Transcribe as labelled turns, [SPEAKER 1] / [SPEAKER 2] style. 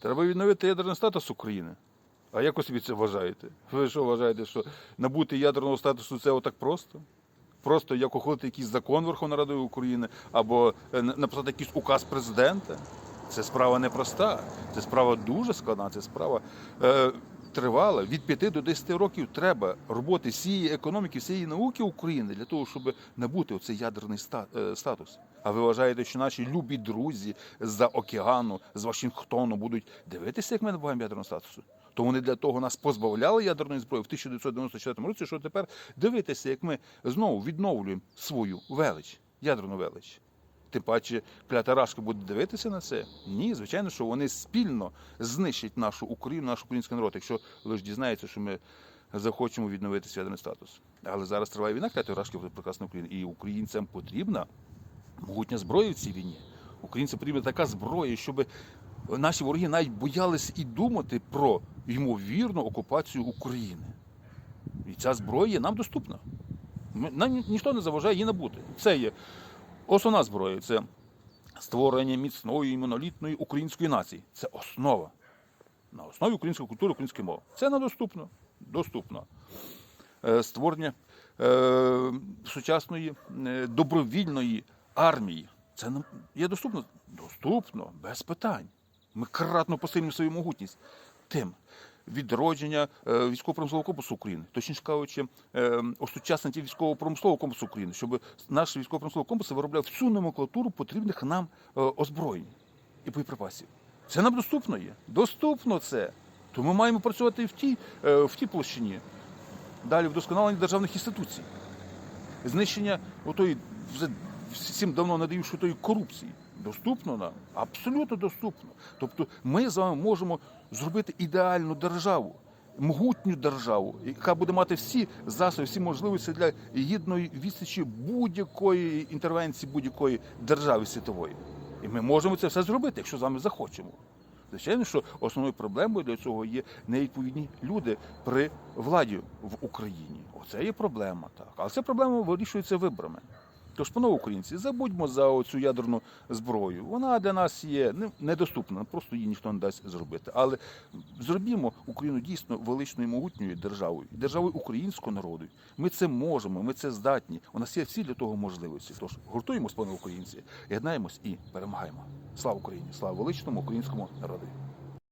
[SPEAKER 1] Треба відновити ядерний статус України. А як ви собі це вважаєте? Ви що вважаєте, що набути ядерного статусу це отак просто? Просто як ухвалити якийсь закон Верховної Ради України або е, написати якийсь указ президента? Це справа непроста, це справа дуже складна, це справа е, тривала. Від 5 до 10 років треба роботи всієї економіки, всієї науки України для того, щоб набути оцей ядерний е, статус. А ви вважаєте, що наші любі друзі з-за океану, з Вашингтону будуть дивитися, як ми набуваємо ядерного статусу? То вони для того нас позбавляли ядерної зброї в 1994 році, що тепер дивитися, як ми знову відновлюємо свою велич, ядерну велич. Тим паче Рашка буде дивитися на це? Ні, звичайно, що вони спільно знищать нашу Україну, наш український народ, якщо лише дізнається, що ми захочемо відновити свій статус. Але зараз триває війна Рашки проти прекрасної України, і українцям потрібна могутня зброя в цій війні. Українцям потрібна така зброя, щоб наші вороги навіть боялись і думати про ймовірну окупацію України. І ця зброя нам доступна. Нам ніхто не заважає її набути. Це є основна зброя це створення міцної монолітної української нації. Це основа. На основі української культури, української мови. Це недоступно. Доступно. Е, Створення е, сучасної е, добровільної армії. Це є доступно? Доступно, без питань. Ми кратно посилюємо свою могутність. Тим відродження е, військово-промислового комплексу України, точніше кажучи, е, осучаснення військово-промислового комплексу України, щоб наш військово-промисловий комплекс виробляв всю номенклатуру потрібних нам е, озброєнь і боєприпасів. Це нам доступно є. Доступно це. То ми маємо працювати в тій, в тій площині. Далі вдосконалення державних інституцій, знищення отої вже всім давно надаючи тої корупції. Доступно нам, абсолютно доступно. Тобто ми з вами можемо зробити ідеальну державу, могутню державу, яка буде мати всі засоби, всі можливості для гідної відсічі будь-якої інтервенції будь-якої держави світової. І ми можемо це все зробити, якщо з вами захочемо. Звичайно, що основною проблемою для цього є невідповідні люди при владі в Україні. Оце є проблема, так. Але ця проблема вирішується виборами. Тож, панове українці, забудьмо за цю ядерну зброю. Вона для нас є недоступна, просто її ніхто не дасть зробити. Але зробімо Україну дійсно величною і могутньою державою, державою українського народу. Ми це можемо, ми це здатні. У нас є всі для того можливості. Тож гуртуємось, пане українці, єднаємось і перемагаємо. Слава Україні! Слава величному українському народу!